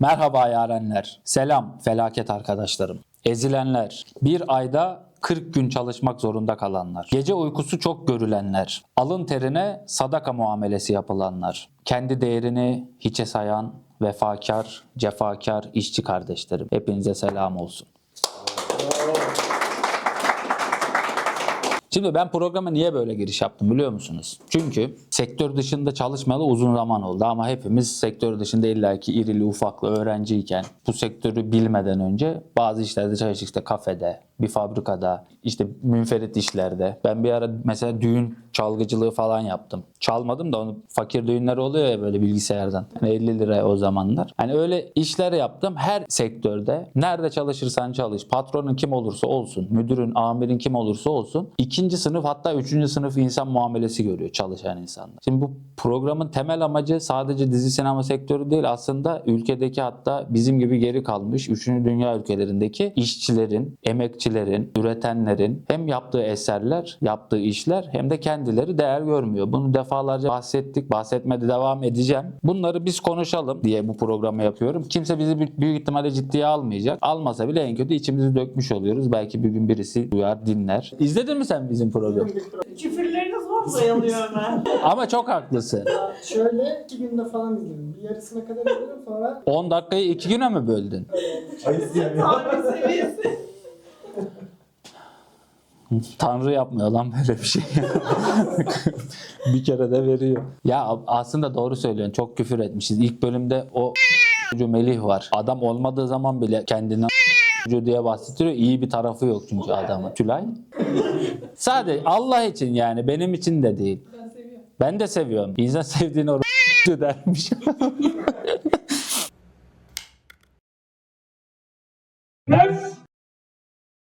Merhaba yarenler. Selam felaket arkadaşlarım. Ezilenler. Bir ayda 40 gün çalışmak zorunda kalanlar. Gece uykusu çok görülenler. Alın terine sadaka muamelesi yapılanlar. Kendi değerini hiçe sayan vefakar, cefakar işçi kardeşlerim. Hepinize selam olsun. Şimdi ben programa niye böyle giriş yaptım biliyor musunuz? Çünkü sektör dışında çalışmayalı uzun zaman oldu ama hepimiz sektör dışında illaki irili ufaklı öğrenciyken bu sektörü bilmeden önce bazı işlerde çalıştık işte kafede, bir fabrikada, işte münferit işlerde. Ben bir ara mesela düğün çalgıcılığı falan yaptım. Çalmadım da onu fakir düğünler oluyor ya böyle bilgisayardan. Hani 50 lira o zamanlar. Hani öyle işler yaptım. Her sektörde nerede çalışırsan çalış, patronun kim olursa olsun, müdürün, amirin kim olursa olsun ikinci sınıf hatta üçüncü sınıf insan muamelesi görüyor çalışan insanlar. Şimdi bu programın temel amacı sadece dizi sinema sektörü değil aslında ülkedeki hatta bizim gibi geri kalmış 3. dünya ülkelerindeki işçilerin, emekçilerin, üretenlerin hem yaptığı eserler, yaptığı işler hem de kendileri değer görmüyor. Bunu defalarca bahsettik, bahsetmede devam edeceğim. Bunları biz konuşalım diye bu programı yapıyorum. Kimse bizi büyük ihtimalle ciddiye almayacak. Almasa bile en kötü içimizi dökmüş oluyoruz. Belki bir gün birisi duyar, dinler. İzledin mi sen bizim programı? Küfürleriniz var sayılıyor hemen. Ama çok haklısın. Şöyle iki günde falan izledim. Bir yarısına kadar izledim sonra 10 dakikayı iki güne mi böldün? Tanrı seviyesi. Tanrı yapmıyor lan böyle bir şey. bir kere de veriyor. Ya aslında doğru söylüyorsun. Çok küfür etmişiz. İlk bölümde o çocuğu Melih var. Adam olmadığı zaman bile kendini çocuğu diye bahsediyor. İyi bir tarafı yok çünkü adamın. Tülay. Sadece Allah için yani. Benim için de değil. Ben de seviyorum. İnsan sevdiğini o dermiş.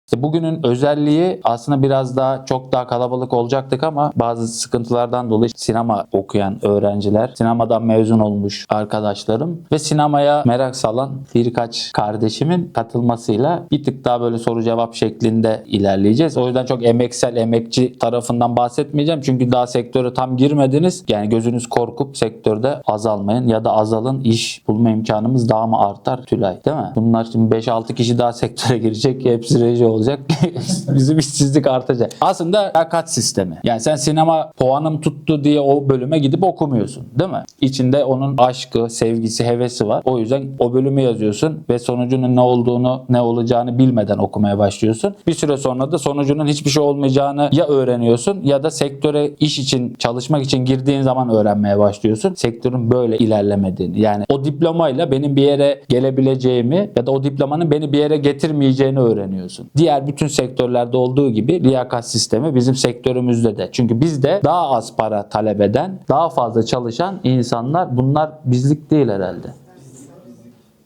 İşte bugünün özelliği aslında biraz daha çok daha kalabalık olacaktık ama bazı sıkıntılardan dolayı sinema okuyan öğrenciler, sinemadan mezun olmuş arkadaşlarım ve sinemaya merak salan birkaç kardeşimin katılmasıyla bir tık daha böyle soru cevap şeklinde ilerleyeceğiz. O yüzden çok emeksel, emekçi tarafından bahsetmeyeceğim. Çünkü daha sektöre tam girmediniz. Yani gözünüz korkup sektörde azalmayın ya da azalın iş bulma imkanımız daha mı artar Tülay değil mi? Bunlar şimdi 5-6 kişi daha sektöre girecek. Hepsi reji olacak. Bizim işsizlik artacak. Aslında liyakat sistemi. Yani sen sinema puanım tuttu diye o bölüme gidip okumuyorsun. Değil mi? İçinde onun aşkı, sevgisi, hevesi var. O yüzden o bölümü yazıyorsun ve sonucunun ne olduğunu, ne olacağını bilmeden okumaya başlıyorsun. Bir süre sonra da sonucunun hiçbir şey olmayacağını ya öğreniyorsun ya da sektöre iş için, çalışmak için girdiğin zaman öğrenmeye başlıyorsun. Sektörün böyle ilerlemediğini. Yani o diplomayla benim bir yere gelebileceğimi ya da o diplomanın beni bir yere getirmeyeceğini öğreniyorsun. Diğer bütün sektörlerde olduğu gibi liyakat sistemi bizim sektörümüzde de. Çünkü bizde daha az para talep eden, daha fazla çalışan insanlar bunlar bizlik değil herhalde.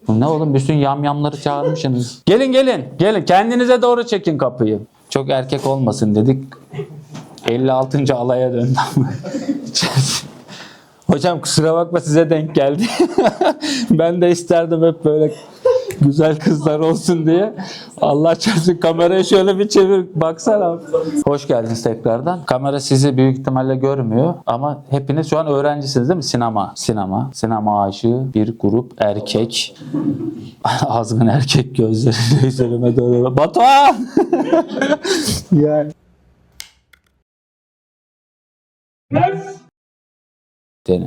Ne oğlum bütün yamyamları çağırmışsınız. Gelin gelin gelin kendinize doğru çekin kapıyı. Çok erkek olmasın dedik. 56. alaya döndü ama. Hocam kusura bakma size denk geldi. ben de isterdim hep böyle güzel kızlar olsun diye. Allah çarpsın kamerayı şöyle bir çevir baksana. Hoş geldiniz tekrardan. Kamera sizi büyük ihtimalle görmüyor ama hepiniz şu an öğrencisiniz değil mi? Sinema. Sinema. Sinema aşığı bir grup erkek. Azgın erkek gözleriyle üzerime doğru. Batuhan! yani.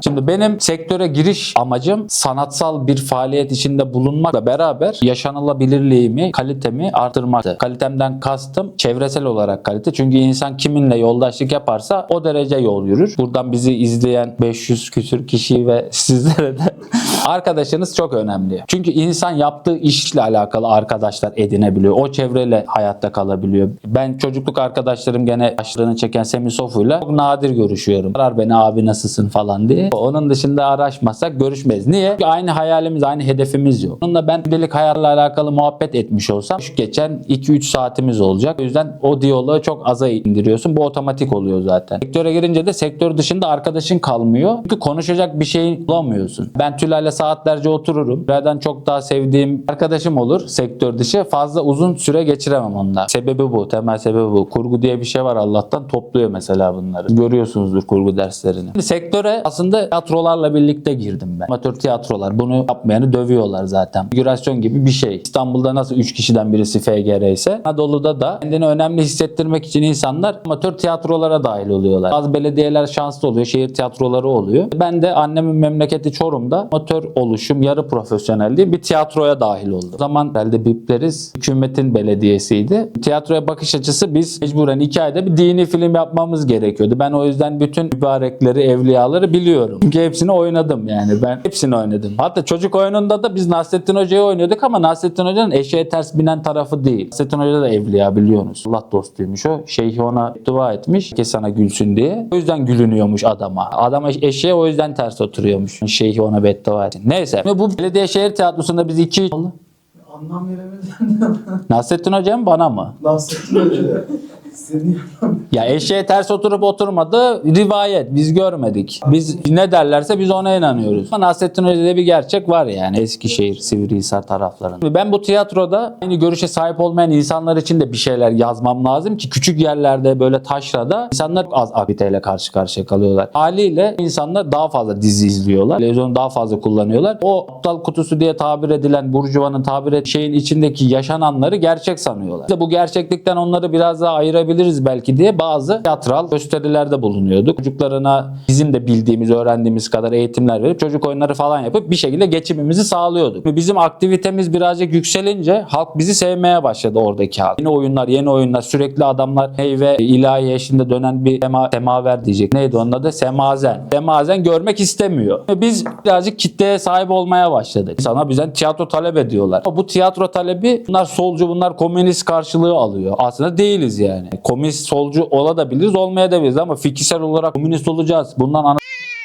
Şimdi benim sektöre giriş amacım sanatsal bir faaliyet içinde bulunmakla beraber yaşanılabilirliğimi, kalitemi artırmaktı. Kalitemden kastım çevresel olarak kalite. Çünkü insan kiminle yoldaşlık yaparsa o derece yol yürür. Buradan bizi izleyen 500 küsür kişi ve sizlere de arkadaşınız çok önemli. Çünkü insan yaptığı işle alakalı arkadaşlar edinebiliyor. O çevreyle hayatta kalabiliyor. Ben çocukluk arkadaşlarım gene başlarını çeken Semih Sofu'yla çok nadir görüşüyorum. Arar beni abi nasılsın falan diye. Onun dışında araşmasak görüşmeyiz. Niye? Çünkü aynı hayalimiz, aynı hedefimiz yok. Onunla ben gündelik hayatla alakalı muhabbet etmiş olsam şu geçen 2-3 saatimiz olacak. O yüzden o diyaloğu çok aza indiriyorsun. Bu otomatik oluyor zaten. Sektöre girince de sektör dışında arkadaşın kalmıyor. Çünkü konuşacak bir şey bulamıyorsun. Ben Tülay'la saatlerce otururum. Nereden çok daha sevdiğim arkadaşım olur sektör dışı. Fazla uzun süre geçiremem onunla. Sebebi bu. Temel sebebi bu. Kurgu diye bir şey var Allah'tan topluyor mesela bunları. Görüyorsunuzdur kurgu derslerini. Şimdi sektöre aslında tiyatrolarla birlikte girdim ben. Amatör tiyatrolar. Bunu yapmayanı dövüyorlar zaten. Figürasyon gibi bir şey. İstanbul'da nasıl 3 kişiden birisi FGR ise Anadolu'da da kendini önemli hissettirmek için insanlar amatör tiyatrolara dahil oluyorlar. Bazı belediyeler şanslı oluyor. Şehir tiyatroları oluyor. Ben de annemin memleketi Çorum'da amatör oluşum, yarı profesyonel diye bir tiyatroya dahil oldum. O zaman herhalde bipleriz hükümetin belediyesiydi. Tiyatroya bakış açısı biz mecburen iki ayda bir dini film yapmamız gerekiyordu. Ben o yüzden bütün mübarekleri, evliyaları biliyorum. Çünkü hepsini oynadım yani. Ben hepsini oynadım. Hatta çocuk oyununda da biz Nasrettin Hoca'yı oynuyorduk ama Nasrettin Hoca'nın eşeğe ters binen tarafı değil. Nasrettin Hoca da evliya biliyorsunuz. Allah dostuymuş o. Şeyh ona dua etmiş ki sana gülsün diye. O yüzden gülünüyormuş adama. Adam eş- eşeğe o yüzden ters oturuyormuş. Şeyh ona beddua etsin. Neyse. Bu belediye şehir tiyatrosunda biz iki Anlam veremedim. Nasrettin Hoca mı bana mı? Nasrettin Hoca. Ya eşeğe ters oturup oturmadı rivayet. Biz görmedik. Biz ne derlerse biz ona inanıyoruz. Ama Nasrettin Hoca'da bir gerçek var yani Eskişehir, Sivrihisar taraflarında. Ben bu tiyatroda aynı görüşe sahip olmayan insanlar için de bir şeyler yazmam lazım ki küçük yerlerde böyle taşrada insanlar az aktiviteyle karşı karşıya kalıyorlar. Haliyle insanlar daha fazla dizi izliyorlar. Televizyonu daha fazla kullanıyorlar. O aptal kutusu diye tabir edilen Burjuva'nın tabir et şeyin içindeki yaşananları gerçek sanıyorlar. İşte bu gerçeklikten onları biraz daha ayırabiliriz belki diye bazı tiyatral gösterilerde bulunuyorduk. Çocuklarına bizim de bildiğimiz, öğrendiğimiz kadar eğitimler verip çocuk oyunları falan yapıp bir şekilde geçimimizi sağlıyorduk. Bizim aktivitemiz birazcık yükselince halk bizi sevmeye başladı oradaki halk. Yeni oyunlar, yeni oyunlar, sürekli adamlar meyve ilahi eşinde dönen bir sema, semaver diyecek. Neydi onun adı? Semazen. Semazen görmek istemiyor. Biz birazcık kitleye sahip olmaya başladık. Sana bizden tiyatro talep ediyorlar. Bu tiyatro talebi bunlar solcu, bunlar komünist karşılığı alıyor. Aslında değiliz yani. Komünist, solcu olabiliriz, olmayabiliriz ama fikirsel olarak komünist olacağız. Bundan ana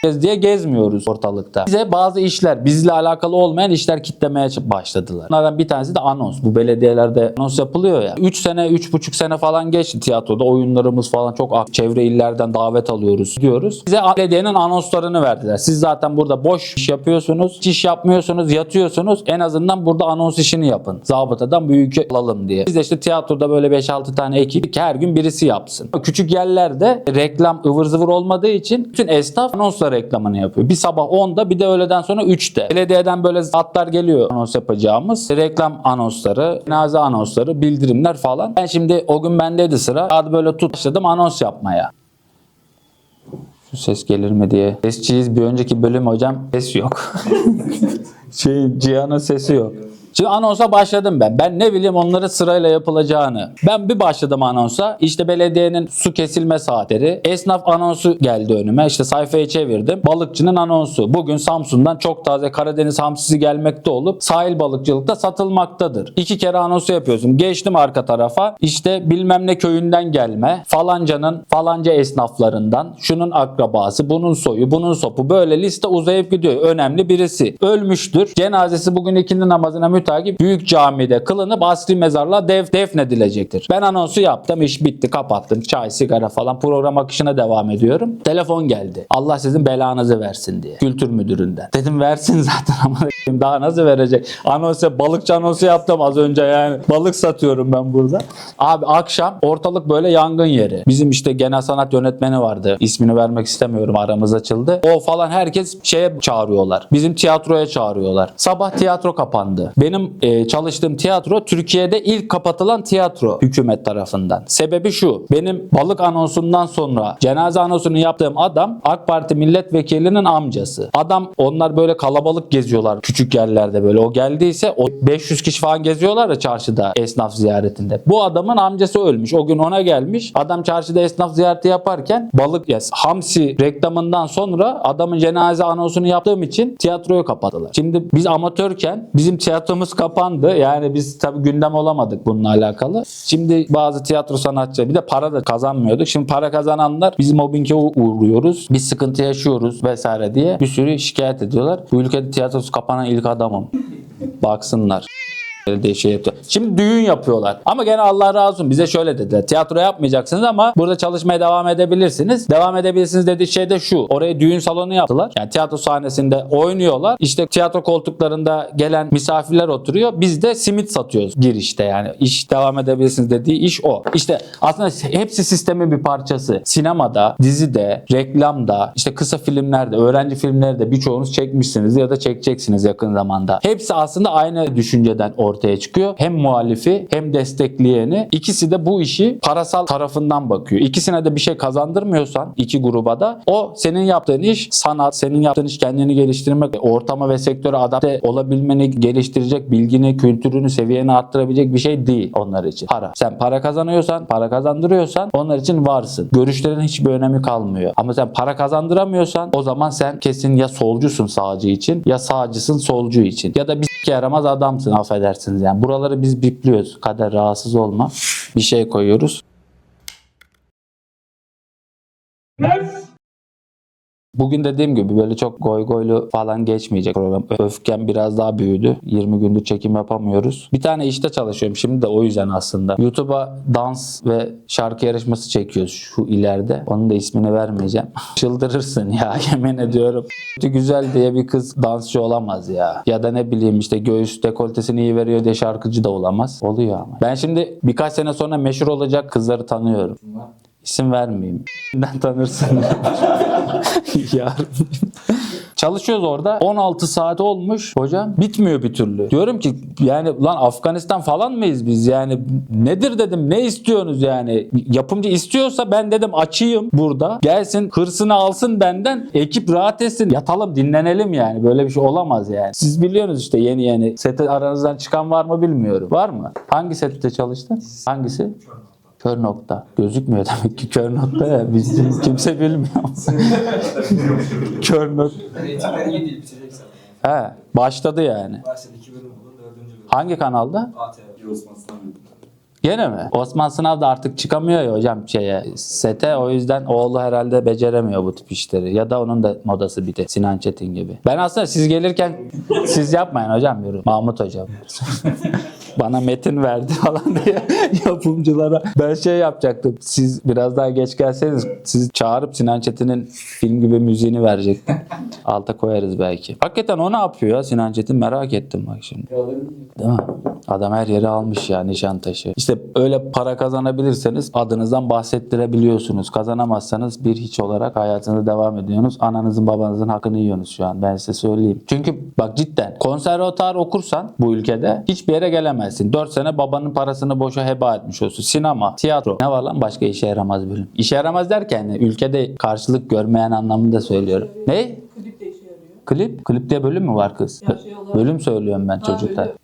diye gezmiyoruz ortalıkta. Bize bazı işler, bizle alakalı olmayan işler kitlemeye başladılar. Bunlardan bir tanesi de anons. Bu belediyelerde anons yapılıyor ya. 3 sene, 3,5 sene falan geçti tiyatroda. Oyunlarımız falan çok ak- çevre illerden davet alıyoruz diyoruz. Bize belediyenin anonslarını verdiler. Siz zaten burada boş iş yapıyorsunuz, iş yapmıyorsunuz, yatıyorsunuz. En azından burada anons işini yapın. Zabıtadan bu yükü alalım diye. Biz de işte tiyatroda böyle 5-6 tane ekip ki her gün birisi yapsın. Küçük yerlerde reklam ıvır zıvır olmadığı için bütün esnaf reklamını yapıyor. Bir sabah 10'da bir de öğleden sonra 3'te. Belediyeden böyle hatlar geliyor anons yapacağımız. Reklam anonsları, cenaze anonsları, bildirimler falan. Ben şimdi o gün bendeydi sıra. Hadi böyle tut başladım anons yapmaya. Şu ses gelir mi diye. Sesçiyiz bir önceki bölüm hocam ses yok. şey Cihan'ın sesi yok. Şimdi anonsa başladım ben. Ben ne bileyim onları sırayla yapılacağını. Ben bir başladım anonsa. İşte belediyenin su kesilme saatleri. Esnaf anonsu geldi önüme. İşte sayfayı çevirdim. Balıkçının anonsu. Bugün Samsun'dan çok taze Karadeniz hamsisi gelmekte olup sahil balıkçılıkta satılmaktadır. İki kere anonsu yapıyorsun. Geçtim arka tarafa. İşte bilmem ne köyünden gelme. Falancanın falanca esnaflarından. Şunun akrabası, bunun soyu, bunun sopu. Böyle liste uzayıp gidiyor. Önemli birisi. Ölmüştür. Cenazesi bugün ikindi namazına mütakip büyük camide kılınıp asri mezarlığa def defnedilecektir. Ben anonsu yaptım. iş bitti. Kapattım. Çay, sigara falan program akışına devam ediyorum. Telefon geldi. Allah sizin belanızı versin diye. Kültür müdüründen. Dedim versin zaten ama daha nasıl verecek? Anonsu, balıkçı anonsu yaptım az önce yani. Balık satıyorum ben burada. Abi akşam ortalık böyle yangın yeri. Bizim işte genel sanat yönetmeni vardı. İsmini vermek istemiyorum. Aramız açıldı. O falan herkes şeye çağırıyorlar. Bizim tiyatroya çağırıyorlar. Sabah tiyatro kapandı. Benim e, çalıştığım tiyatro Türkiye'de ilk kapatılan tiyatro hükümet tarafından. Sebebi şu. Benim balık anonsundan sonra cenaze anonsunu yaptığım adam AK Parti milletvekilinin amcası. Adam onlar böyle kalabalık geziyorlar küçük yerlerde böyle. O geldiyse o 500 kişi falan geziyorlar ya çarşıda esnaf ziyaretinde. Bu adamın amcası ölmüş. O gün ona gelmiş. Adam çarşıda esnaf ziyareti yaparken balık ya hamsi reklamından sonra adamın cenaze anonsunu yaptığım için tiyatroyu kapattılar. Şimdi biz amatörken bizim tiyatromuz kapandı. Yani biz tabii gündem olamadık bununla alakalı. Şimdi bazı tiyatro sanatçı bir de para da kazanmıyorduk. Şimdi para kazananlar biz mobbinge uğruyoruz. Biz sıkıntı yaşıyoruz vesaire diye bir sürü şikayet ediyorlar. Bu ülkede tiyatrosu kapanan ilk adamım. Baksınlar. Şey yapıyor. Şimdi düğün yapıyorlar. Ama gene Allah razı olsun bize şöyle dediler. Tiyatro yapmayacaksınız ama burada çalışmaya devam edebilirsiniz. Devam edebilirsiniz dediği şey de şu. Oraya düğün salonu yaptılar. Yani tiyatro sahnesinde oynuyorlar. İşte tiyatro koltuklarında gelen misafirler oturuyor. Biz de simit satıyoruz girişte yani. İş devam edebilirsiniz dediği iş o. İşte aslında hepsi sistemin bir parçası. Sinemada, dizide, reklamda, işte kısa filmlerde, öğrenci filmlerde birçoğunuz çekmişsiniz ya da çekeceksiniz yakın zamanda. Hepsi aslında aynı düşünceden ortaya çıkıyor. Hem muhalifi hem destekleyeni. İkisi de bu işi parasal tarafından bakıyor. İkisine de bir şey kazandırmıyorsan iki gruba da o senin yaptığın iş sanat, senin yaptığın iş kendini geliştirmek, ortama ve sektöre adapte olabilmeni geliştirecek, bilgini, kültürünü, seviyeni arttırabilecek bir şey değil onlar için. Para. Sen para kazanıyorsan, para kazandırıyorsan onlar için varsın. Görüşlerin hiçbir önemi kalmıyor. Ama sen para kazandıramıyorsan o zaman sen kesin ya solcusun sağcı için ya sağcısın solcu için. Ya da bir yaramaz adamsın affedersiniz yani. Buraları biz bipliyoruz. Kader rahatsız olma. Bir şey koyuyoruz. Bugün dediğim gibi böyle çok goy goylu falan geçmeyecek program. Öfkem biraz daha büyüdü. 20 gündür çekim yapamıyoruz. Bir tane işte çalışıyorum şimdi de o yüzden aslında. YouTube'a dans ve şarkı yarışması çekiyoruz şu ileride. Onun da ismini vermeyeceğim. Çıldırırsın ya yemin ediyorum. Güzel diye bir kız dansçı olamaz ya. Ya da ne bileyim işte göğüs dekoltesini iyi veriyor diye şarkıcı da olamaz. Oluyor ama. Ben şimdi birkaç sene sonra meşhur olacak kızları tanıyorum. İsim vermeyeyim. Ben tanırsın. Yarın. Çalışıyoruz orada. 16 saat olmuş hocam. Bitmiyor bir türlü. Diyorum ki yani lan Afganistan falan mıyız biz yani nedir dedim ne istiyorsunuz yani yapımcı istiyorsa ben dedim açayım burada gelsin hırsını alsın benden ekip rahat etsin yatalım dinlenelim yani böyle bir şey olamaz yani. Siz biliyorsunuz işte yeni yeni sete aranızdan çıkan var mı bilmiyorum. Var mı? Hangi sette çalıştın? Hangisi? Kör nokta. Gözükmüyor demek ki kör nokta ya. Bizim kimse bilmiyor. kör nokta. Reytingleri iyi değil bitirecek zaten. He, başladı yani. Başladı iki bölüm oldu, dördüncü bölüm. Hangi kanalda? ATV. Osman Sınav Gene mi? Osman Sınav da artık çıkamıyor ya hocam şeye sete o yüzden oğlu herhalde beceremiyor bu tip işleri. Ya da onun da modası bitti. Sinan Çetin gibi. Ben aslında siz gelirken siz yapmayın hocam yürü. Mahmut hocam. Bana metin verdi falan diye yapımcılara. Ben şey yapacaktım. Siz biraz daha geç gelseniz sizi çağırıp Sinan Çetin'in film gibi müziğini verecektim. Alta koyarız belki. Hakikaten o ne yapıyor ya Sinan Çetin merak ettim bak şimdi. Değil mi? Adam her yeri almış ya Nişantaşı. İşte öyle para kazanabilirseniz adınızdan bahsettirebiliyorsunuz. Kazanamazsanız bir hiç olarak hayatınıza devam ediyorsunuz. Ananızın babanızın hakkını yiyorsunuz şu an. Ben size söyleyeyim. Çünkü bak cidden konservatuar okursan bu ülkede hiçbir yere gelemezsin. 4 sene babanın parasını boşa heba etmiş olsun. Sinema, tiyatro. Ne var lan başka işe yaramaz bölüm. İşe yaramaz derken ülkede karşılık görmeyen anlamında söylüyorum. Ne? Klip de işe yarıyor. Klip? Klip diye bölüm mü var kız? Ya şey olarak- Bölüm söylüyorum ben çocuklar. bölüm.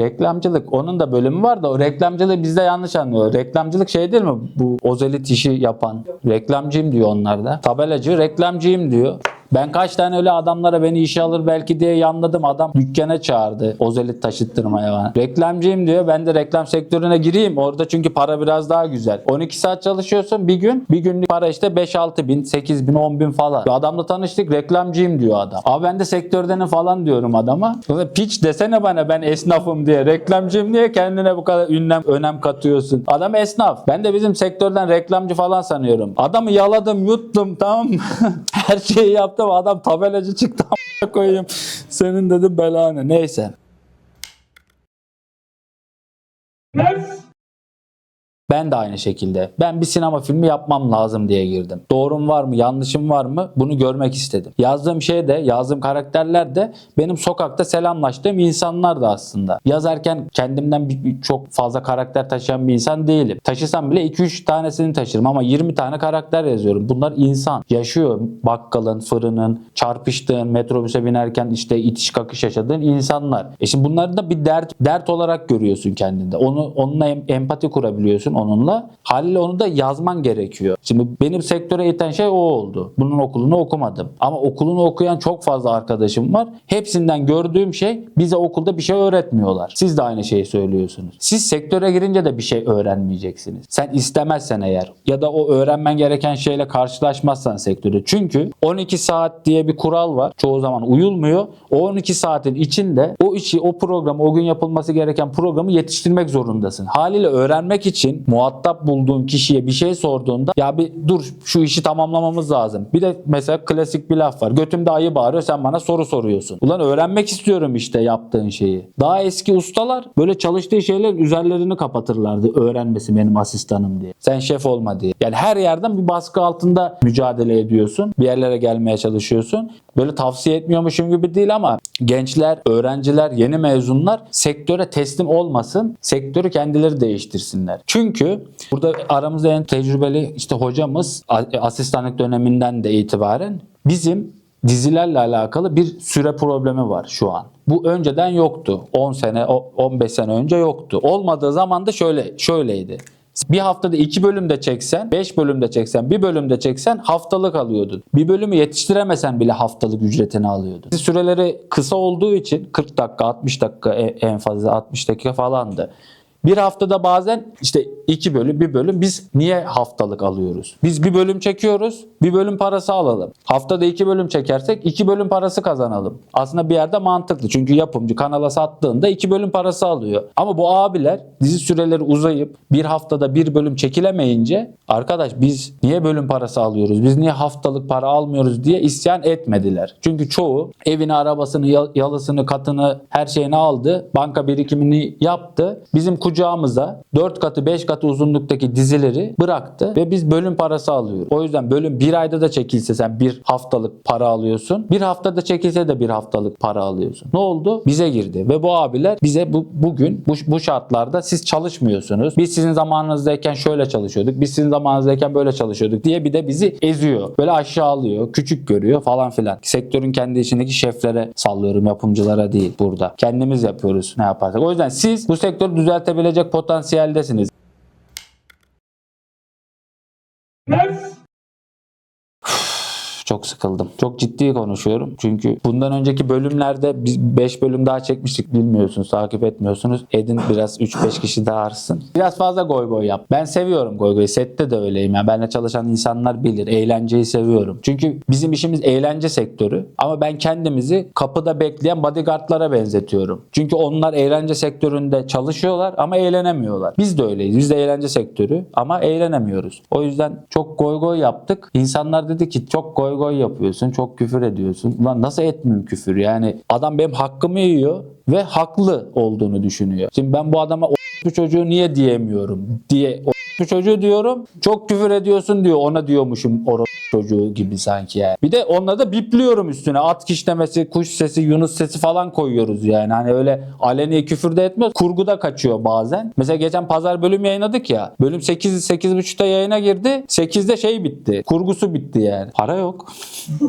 Reklamcılık. Onun da bölümü var da o reklamcılığı bizde yanlış anlıyor. Reklamcılık şey değil mi? Bu ozelit işi yapan. Reklamcıyım diyor onlar da. Tabelacı reklamcıyım diyor. Ben kaç tane öyle adamlara beni işe alır belki diye yanladım. Adam dükkana çağırdı. Ozelit taşıttırmaya bana. Reklamcıyım diyor. Ben de reklam sektörüne gireyim. Orada çünkü para biraz daha güzel. 12 saat çalışıyorsun bir gün. Bir günlük para işte 5-6 bin, 8 bin, 10 bin falan. Adamla tanıştık reklamcıyım diyor adam. Abi ben de sektördenim falan diyorum adama. Piç desene bana ben esnafım diye. Reklamcıyım diye kendine bu kadar ünlem, önem katıyorsun. Adam esnaf. Ben de bizim sektörden reklamcı falan sanıyorum. Adamı yaladım, yuttum tamam mı? Her şeyi yaptım. Adam tabelacı çıktı. koyayım. Senin dedim belanı. Neyse. Ben de aynı şekilde. Ben bir sinema filmi yapmam lazım diye girdim. Doğrum var mı, yanlışım var mı? Bunu görmek istedim. Yazdığım şey de, yazdığım karakterler de benim sokakta selamlaştığım insanlar da aslında. Yazarken kendimden çok fazla karakter taşıyan bir insan değilim. Taşısam bile 2-3 tanesini taşırım ama 20 tane karakter yazıyorum. Bunlar insan. Yaşıyor. Bakkalın, fırının, çarpıştığın, metrobüse binerken işte itiş kakış yaşadığın insanlar. E şimdi bunları da bir dert dert olarak görüyorsun kendinde. Onu onunla em- empati kurabiliyorsun. Onunla. Haliyle onu da yazman gerekiyor. Şimdi benim sektöre iten şey o oldu. Bunun okulunu okumadım. Ama okulunu okuyan çok fazla arkadaşım var. Hepsinden gördüğüm şey bize okulda bir şey öğretmiyorlar. Siz de aynı şeyi söylüyorsunuz. Siz sektöre girince de bir şey öğrenmeyeceksiniz. Sen istemezsen eğer ya da o öğrenmen gereken şeyle karşılaşmazsan sektörde. Çünkü 12 saat diye bir kural var. Çoğu zaman uyulmuyor. O 12 saatin içinde o işi, o programı, o gün yapılması gereken programı yetiştirmek zorundasın. Haliyle öğrenmek için muhatap bulduğun kişiye bir şey sorduğunda ya bir dur şu işi tamamlamamız lazım. Bir de mesela klasik bir laf var. Götümde ayı bağırıyor sen bana soru soruyorsun. Ulan öğrenmek istiyorum işte yaptığın şeyi. Daha eski ustalar böyle çalıştığı şeylerin üzerlerini kapatırlardı. Öğrenmesi benim asistanım diye. Sen şef olma diye. Yani her yerden bir baskı altında mücadele ediyorsun. Bir yerlere gelmeye çalışıyorsun. Böyle tavsiye etmiyormuşum gibi değil ama gençler, öğrenciler, yeni mezunlar sektöre teslim olmasın. Sektörü kendileri değiştirsinler. Çünkü burada aramızda en tecrübeli işte hocamız a- asistanlık döneminden de itibaren bizim dizilerle alakalı bir süre problemi var şu an. Bu önceden yoktu. 10 sene, o- 15 sene önce yoktu. Olmadığı zaman da şöyle şöyleydi. Bir haftada iki bölümde çeksen, 5 bölümde çeksen, bir bölümde çeksen haftalık alıyordun. Bir bölümü yetiştiremesen bile haftalık ücretini alıyordun. Süreleri kısa olduğu için 40 dakika, 60 dakika e- en fazla 60 dakika falandı. Bir haftada bazen işte iki bölüm, bir bölüm biz niye haftalık alıyoruz? Biz bir bölüm çekiyoruz, bir bölüm parası alalım. Haftada iki bölüm çekersek iki bölüm parası kazanalım. Aslında bir yerde mantıklı. Çünkü yapımcı kanala sattığında iki bölüm parası alıyor. Ama bu abiler dizi süreleri uzayıp bir haftada bir bölüm çekilemeyince arkadaş biz niye bölüm parası alıyoruz? Biz niye haftalık para almıyoruz diye isyan etmediler. Çünkü çoğu evini, arabasını, yal- yalısını, katını, her şeyini aldı. Banka birikimini yaptı. Bizim kucağımıza 4 katı 5 katı uzunluktaki dizileri bıraktı ve biz bölüm parası alıyoruz. O yüzden bölüm bir ayda da çekilse sen bir haftalık para alıyorsun. Bir haftada çekilse de bir haftalık para alıyorsun. Ne oldu? Bize girdi ve bu abiler bize bu, bugün bu, bu şartlarda siz çalışmıyorsunuz. Biz sizin zamanınızdayken şöyle çalışıyorduk. Biz sizin zamanınızdayken böyle çalışıyorduk diye bir de bizi eziyor. Böyle aşağılıyor, küçük görüyor falan filan. Sektörün kendi içindeki şeflere sallıyorum yapımcılara değil burada. Kendimiz yapıyoruz ne yaparsak. O yüzden siz bu sektörü düzeltebilecek potansiyeldesiniz. Çok sıkıldım. Çok ciddi konuşuyorum. Çünkü bundan önceki bölümlerde biz 5 bölüm daha çekmiştik. Bilmiyorsunuz, takip etmiyorsunuz. Edin biraz 3-5 kişi daha artsın. Biraz fazla goy goy yap. Ben seviyorum goy goy. Sette de öyleyim. Yani benimle çalışan insanlar bilir. Eğlenceyi seviyorum. Çünkü bizim işimiz eğlence sektörü. Ama ben kendimizi kapıda bekleyen bodyguardlara benzetiyorum. Çünkü onlar eğlence sektöründe çalışıyorlar ama eğlenemiyorlar. Biz de öyleyiz. Biz de eğlence sektörü ama eğlenemiyoruz. O yüzden çok goy goy yaptık. İnsanlar dedi ki çok goy goy yapıyorsun, çok küfür ediyorsun. Ulan nasıl etmeyeyim küfür? Yani adam benim hakkımı yiyor ve haklı olduğunu düşünüyor. Şimdi ben bu adama o bu çocuğu niye diyemiyorum diye o bu çocuğu diyorum. Çok küfür ediyorsun diyor. Ona diyormuşum o çocuğu gibi sanki yani. Bir de onları da bipliyorum üstüne. At kişnemesi, kuş sesi, yunus sesi falan koyuyoruz yani. Hani öyle aleni küfür de etmiyoruz. Kurguda kaçıyor bazen. Mesela geçen pazar bölüm yayınladık ya. Bölüm 8 8.30'da yayına girdi. 8'de şey bitti. Kurgusu bitti yani. Para yok.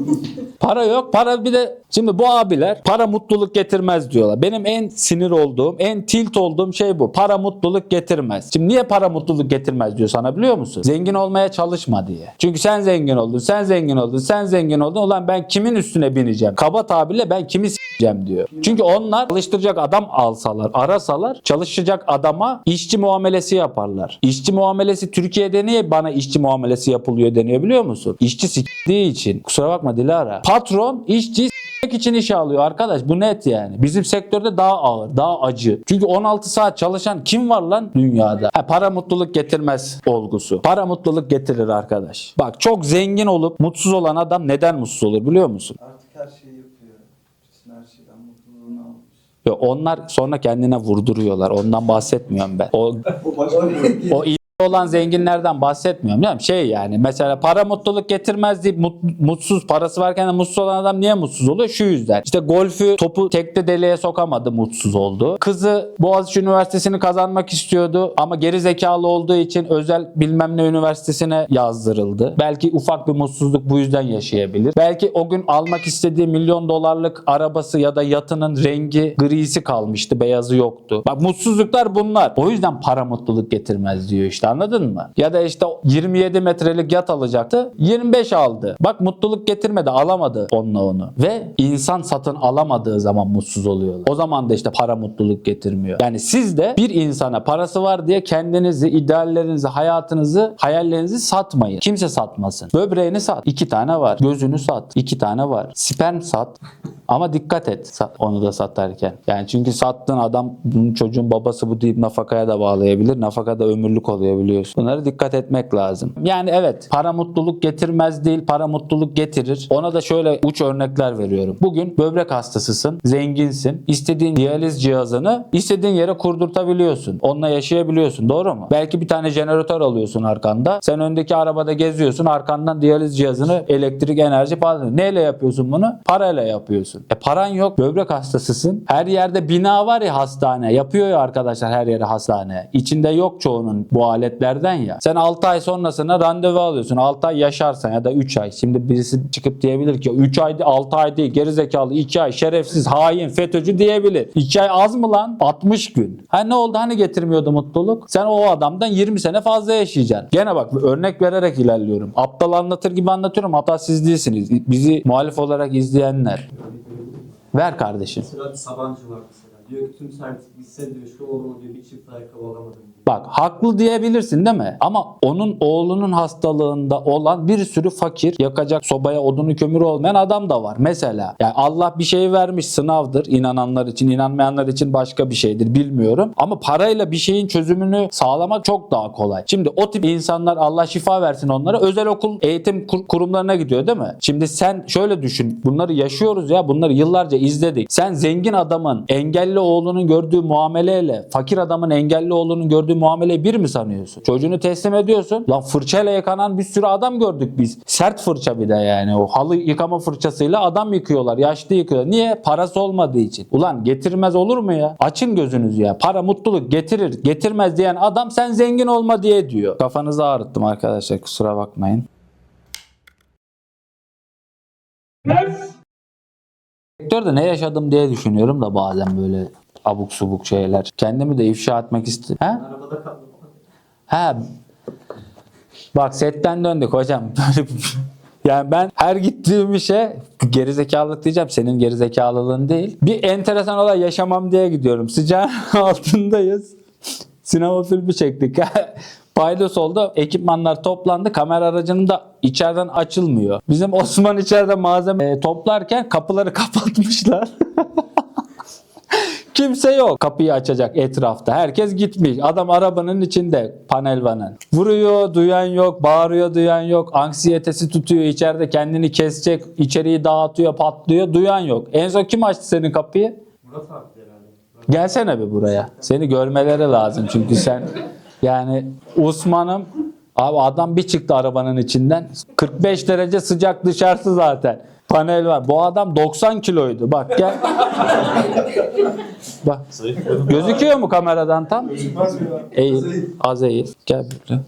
para yok. Para bir de şimdi bu abiler para mutluluk getirmez diyorlar. Benim en sinir olduğum, en tilt olduğum şey bu. Para mutluluk getirmez. Şimdi niye para mutluluk getirmez diyor sana biliyor musun? Zengin olmaya çalışma diye. Çünkü sen zengin oldun, sen zengin oldun, sen zengin oldun. Ulan ben kimin üstüne bineceğim? Kaba tabirle ben kimi s**eceğim diyor. Çünkü onlar çalıştıracak adam alsalar, arasalar çalışacak adama işçi muamelesi yaparlar. İşçi muamelesi Türkiye'de niye bana işçi muamelesi yapılıyor deniyor biliyor musun? İşçi s**tiği için. Kusura bakma Dilara. Patron işçi için işe alıyor arkadaş. Bu net yani. Bizim sektörde daha ağır, daha acı. Çünkü 16 saat çalışan kim var lan dünyada? Ha, para mutluluk getirmez olgusu. Para mutluluk getirir arkadaş. Bak çok zengin olup mutsuz olan adam neden mutsuz olur biliyor musun? Artık her şeyi yapıyor. Bütün her şeyden mutluluğunu almış. Yo, onlar sonra kendine vurduruyorlar. Ondan bahsetmiyorum ben. O O bir o olan zenginlerden bahsetmiyorum. Yani şey yani mesela para mutluluk getirmez deyip mut- mutsuz parası varken de mutsuz olan adam niye mutsuz oluyor? Şu yüzden. İşte golfü topu tekte deliğe sokamadı mutsuz oldu. Kızı Boğaziçi Üniversitesi'ni kazanmak istiyordu ama geri zekalı olduğu için özel bilmem ne üniversitesine yazdırıldı. Belki ufak bir mutsuzluk bu yüzden yaşayabilir. Belki o gün almak istediği milyon dolarlık arabası ya da yatının rengi grisi kalmıştı. Beyazı yoktu. Bak mutsuzluklar bunlar. O yüzden para mutluluk getirmez diyor işte anladın mı? Ya da işte 27 metrelik yat alacaktı 25 aldı. Bak mutluluk getirmedi alamadı onunla onu. Ve insan satın alamadığı zaman mutsuz oluyorlar. O zaman da işte para mutluluk getirmiyor. Yani siz de bir insana parası var diye kendinizi, ideallerinizi, hayatınızı, hayallerinizi satmayın. Kimse satmasın. Böbreğini sat. iki tane var. Gözünü sat. iki tane var. Sperm sat. Ama dikkat et onu da satarken. Yani çünkü sattığın adam çocuğun babası bu deyip nafakaya da bağlayabilir. Nafaka da ömürlük oluyor biliyorsun. Bunlara dikkat etmek lazım. Yani evet para mutluluk getirmez değil. Para mutluluk getirir. Ona da şöyle uç örnekler veriyorum. Bugün böbrek hastasısın. Zenginsin. istediğin diyaliz cihazını istediğin yere kurdurtabiliyorsun. Onunla yaşayabiliyorsun. Doğru mu? Belki bir tane jeneratör alıyorsun arkanda. Sen öndeki arabada geziyorsun. Arkandan diyaliz cihazını elektrik enerji falan. Neyle yapıyorsun bunu? Parayla yapıyorsun. E paran yok. Böbrek hastasısın. Her yerde bina var ya hastane. Yapıyor ya arkadaşlar her yere hastane. İçinde yok çoğunun bu aletlerden ya. Sen 6 ay sonrasına randevu alıyorsun. 6 ay yaşarsan ya da 3 ay. Şimdi birisi çıkıp diyebilir ki 3 ay 6 ay değil gerizekalı 2 ay şerefsiz hain FETÖ'cü diyebilir. 2 ay az mı lan? 60 gün. Ha ne oldu hani getirmiyordu mutluluk? Sen o adamdan 20 sene fazla yaşayacaksın. Gene bak örnek vererek ilerliyorum. Aptal anlatır gibi anlatıyorum. Hatta siz değilsiniz. Bizi muhalif olarak izleyenler. Ver kardeşim. Bir Sabancı var mesela. Diyor tüm servis bitse diyor şu oğluma diyor bir çift ayakkabı alamadım diyor. Bak haklı diyebilirsin değil mi? Ama onun oğlunun hastalığında olan bir sürü fakir, yakacak sobaya odunu kömürü olmayan adam da var. Mesela yani Allah bir şey vermiş sınavdır inananlar için, inanmayanlar için başka bir şeydir bilmiyorum. Ama parayla bir şeyin çözümünü sağlamak çok daha kolay. Şimdi o tip insanlar Allah şifa versin onlara özel okul eğitim kur- kurumlarına gidiyor değil mi? Şimdi sen şöyle düşün. Bunları yaşıyoruz ya. Bunları yıllarca izledik. Sen zengin adamın engelli oğlunun gördüğü muameleyle fakir adamın engelli oğlunun gördüğü muameleyi bir mi sanıyorsun? Çocuğunu teslim ediyorsun. Lan fırçayla yıkanan bir sürü adam gördük biz. Sert fırça bir de yani. O halı yıkama fırçasıyla adam yıkıyorlar. Yaşlı yıkıyorlar. Niye? Parası olmadığı için. Ulan getirmez olur mu ya? Açın gözünüzü ya. Para mutluluk getirir. Getirmez diyen adam sen zengin olma diye diyor. Kafanızı ağrıttım arkadaşlar. Kusura bakmayın. Sektörde ne yaşadım diye düşünüyorum da bazen böyle abuk subuk şeyler. Kendimi de ifşa etmek. He? Arabada kaldım. He. Bak setten döndük hocam. Böyle yani ben her gittiğim işe gerizekalılık diyeceğim. Senin gerizekalılığın değil. Bir enteresan olay yaşamam diye gidiyorum. Sıcağın altındayız. Sinema filmi çektik. Paydos oldu. Ekipmanlar toplandı. Kamera aracının da içeriden açılmıyor. Bizim Osman içeride malzeme e, toplarken kapıları kapatmışlar. Kimse yok. Kapıyı açacak etrafta. Herkes gitmiş. Adam arabanın içinde panelvanın. Vuruyor, duyan yok. Bağırıyor, duyan yok. Anksiyetesi tutuyor. içeride kendini kesecek. içeriği dağıtıyor, patlıyor. Duyan yok. En son kim açtı senin kapıyı? Murat abi herhalde. Gelsene bir buraya. Seni görmeleri lazım çünkü sen yani Osman'ım abi adam bir çıktı arabanın içinden 45 derece sıcak dışarısı zaten. Panel var. Bu adam 90 kiloydu. Bak gel. Bak. Gözüküyor mu kameradan tam? Eğil. Az eğil. Gel buraya.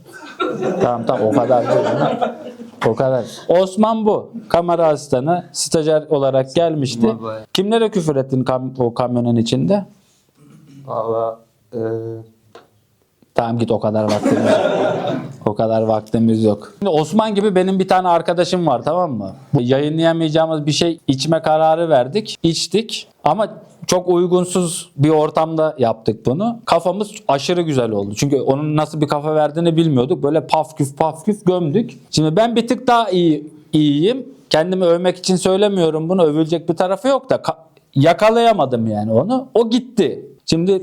tamam tamam o kadar değil. O kadar. Osman bu. Kamera asistanı. Stajyer olarak gelmişti. Kimlere küfür ettin kam- o kamyonun içinde? Valla eee Tamam git o kadar vaktimiz yok. O kadar vaktimiz yok. Şimdi Osman gibi benim bir tane arkadaşım var tamam mı? Yayınlayamayacağımız bir şey içme kararı verdik. içtik ama çok uygunsuz bir ortamda yaptık bunu. Kafamız aşırı güzel oldu. Çünkü onun nasıl bir kafa verdiğini bilmiyorduk. Böyle paf küf paf küf gömdük. Şimdi ben bir tık daha iyi iyiyim. Kendimi övmek için söylemiyorum bunu. Övülecek bir tarafı yok da ka- yakalayamadım yani onu. O gitti. Şimdi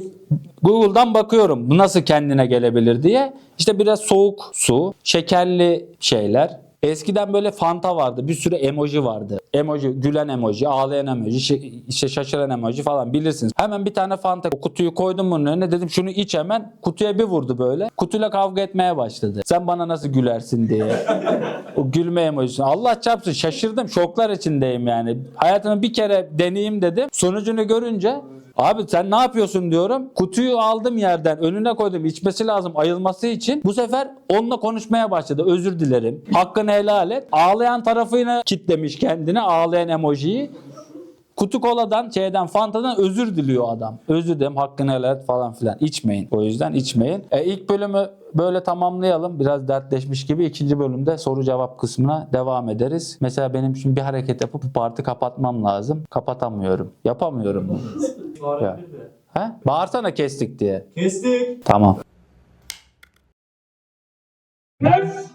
Google'dan bakıyorum bu nasıl kendine gelebilir diye. İşte biraz soğuk su, şekerli şeyler. Eskiden böyle Fanta vardı. Bir sürü emoji vardı. Emoji, gülen emoji, ağlayan emoji, işte şaşıran emoji falan bilirsiniz. Hemen bir tane Fanta o kutuyu koydum bunun önüne. Dedim şunu iç hemen. Kutuya bir vurdu böyle. Kutuyla kavga etmeye başladı. Sen bana nasıl gülersin diye. O gülme emojisi. Allah çarpsın şaşırdım. Şoklar içindeyim yani. Hayatımı bir kere deneyeyim dedim. Sonucunu görünce Abi sen ne yapıyorsun diyorum. Kutuyu aldım yerden önüne koydum içmesi lazım ayılması için. Bu sefer onunla konuşmaya başladı. Özür dilerim. Hakkını helal et. Ağlayan tarafını kitlemiş kendine ağlayan emojiyi. kutu koladan şeyden Fanta'dan özür diliyor adam. Özür dilerim hakkını helal et falan filan. İçmeyin. O yüzden içmeyin. E, ilk bölümü böyle tamamlayalım. Biraz dertleşmiş gibi. ikinci bölümde soru cevap kısmına devam ederiz. Mesela benim şimdi bir hareket yapıp bu parti kapatmam lazım. Kapatamıyorum. Yapamıyorum de. He? Bağırsana kestik diye. Kestik. Tamam. Öf!